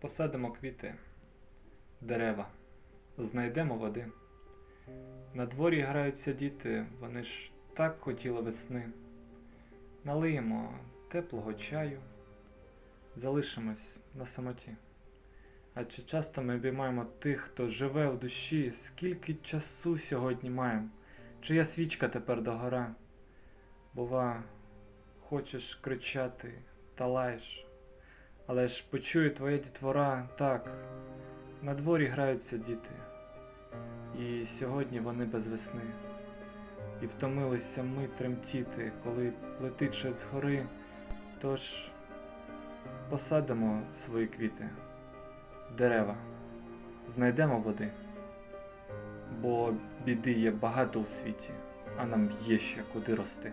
Посадимо квіти, дерева, знайдемо води. На дворі граються діти, вони ж так хотіли весни. Налиємо теплого чаю, залишимось на самоті. Адже часто ми обіймаємо тих, хто живе в душі, скільки часу сьогодні маємо, чия свічка тепер догора. Бува, хочеш кричати та лаєш, але ж почує твоя дітвора. Так, на дворі граються діти, і сьогодні вони без весни. І втомилися ми тремтіти, коли летить щось згори, тож посадимо свої квіти, дерева, знайдемо води, бо біди є багато у світі, а нам є ще куди рости.